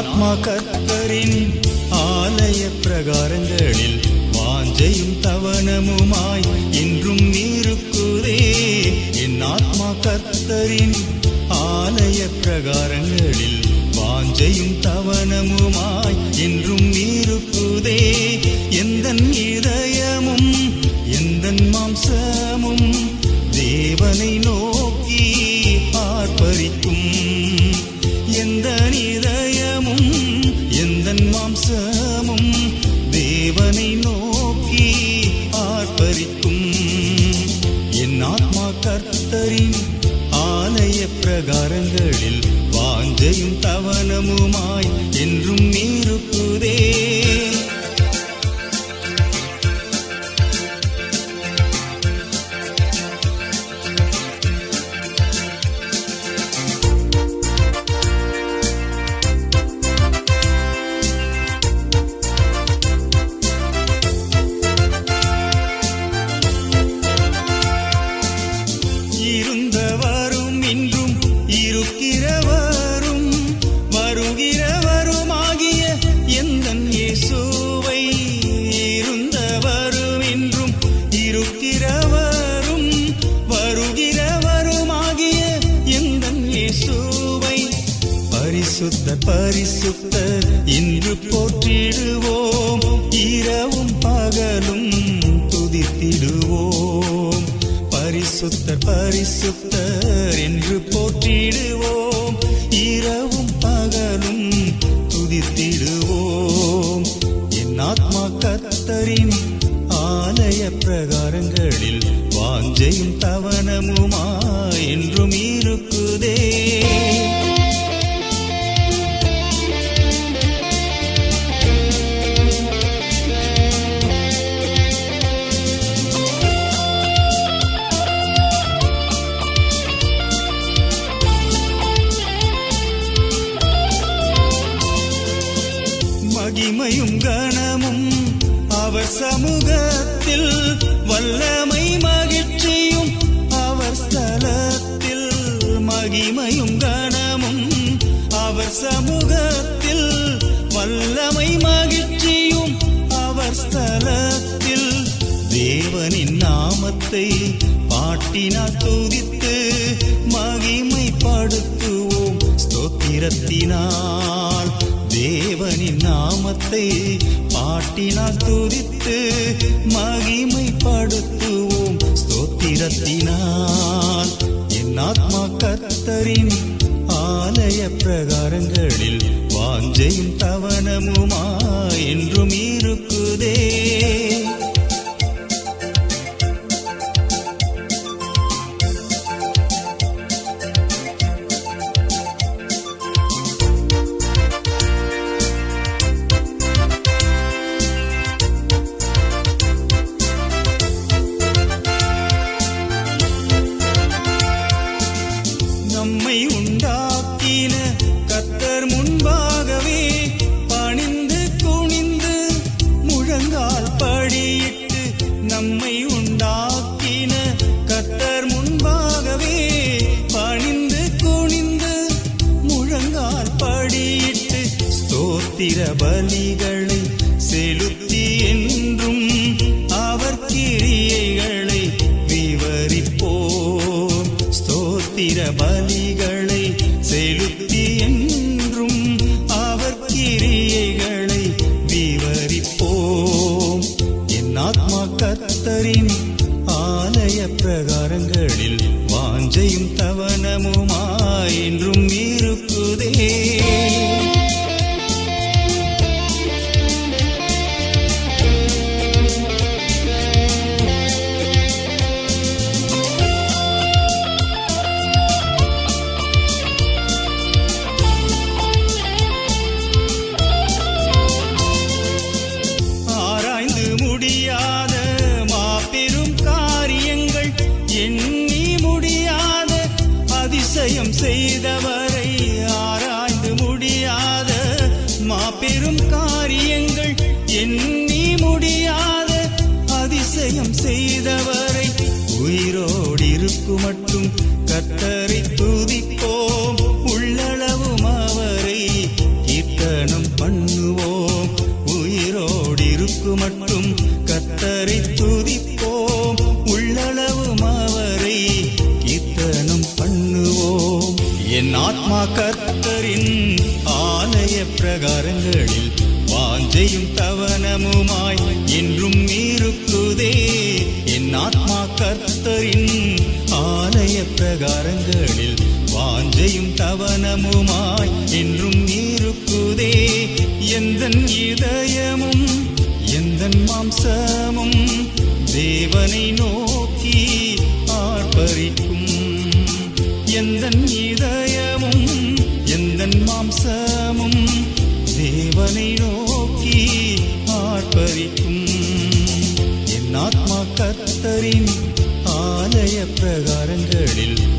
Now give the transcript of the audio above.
ஆத்மா கத்தரின் ஆலய பிரகாரங்களில் வாஞ்சையும் தவனமுமாய் என்றும் நீருக்குதே. என் ஆத்மா கத்தரின் ஆலய பிரகாரங்களில் வாஞ்சையும் தவனமுமாய் என்றும் நீருக்குதே. எந்த இதயமும் எந்த மாம்சமும் தேவனை நோக்கி ஆர்ப்பரிக்கும் என் ஆத்மா கர்த்தரின் ஆலய பிரகாரங்களில் வாஞ்சையும் தவனமுமாய் என்றும் நீருக்குதே பரிசுத்த பரிசுத்த இன்று போற்றிடுவோம். இரவும் பகலும் துதித்திடுவோம். பரிசுத்த பரிசுத்தர் என்று போற்றிடுவோம். இரவும் பகலும் துதித்திடுவோம். என் ஆத்மா கத்தரின் ஆலய பிரகாரங்களில் வாஞ்சையும் தவனமுமா என்றும் இருக்குதே. மகிமையும் கணமும் அவர் சமூகத்தில் வல்லமை மகிழ்ச்சியும் அவர் ஸ்தலத்தில் மகிமையும் கணமும் அவர் சமூகத்தில் வல்லமை மகிழ்ச்சியும் அவர் ஸ்தலத்தில் தேவனின் நாமத்தை பாட்டினால் துதித்து மகிமைப்படுத்துவோம். ஸ்தோத்திரத்தினால் தேவனின் நாமத்தை பாட்டினால் துதித்து மகிமைப்படுத்துவோம். ஸ்தோத்திரத்தினால் என் ஆத்மா கத்தரின் ஆலய பிரகாரங்களில் வாஞ்சையும் தவனமுமா ஸ்தோத்திர பலிகளை செலுத்தி என்றும் அவர் கிரியைகளை விவரிப்போம். ஸ்தோத்திர பலிகளை செலுத்தி என்றும் அவர் கிரியைகளை விவரிப்போம். என் ஆத்மா கத்தரின் ஆலய பிரகாரங்களில் வாஞ்சையும் தவனமுமாயின்றும் இருக்குதே. நிச்சயம் செய்தவரை ஆராய்ந்து முடியாத மாபெரும் காரியங்கள் எண்ணி முடியாத அதிசயம் செய்தவரை உயிரோடு இருக்கு மட்டும் கத்தரை துதிப்போம். உள்ளளவும் அவரை கீர்த்தனம் பண்ணுவோம். உயிரோடு இருக்கு மட்டும் கத்தரை துதிப்போம். கர்த்தரின் ஆலய பிரகாரங்களில் வாஞ்சையும் தவனமுமாய் என்றும் இருக்குதே. என் ஆத்மா கர்த்தரின் ஆலய பிரகாரங்களில் வாஞ்சையும் தவனமுமாய் கரங்களில்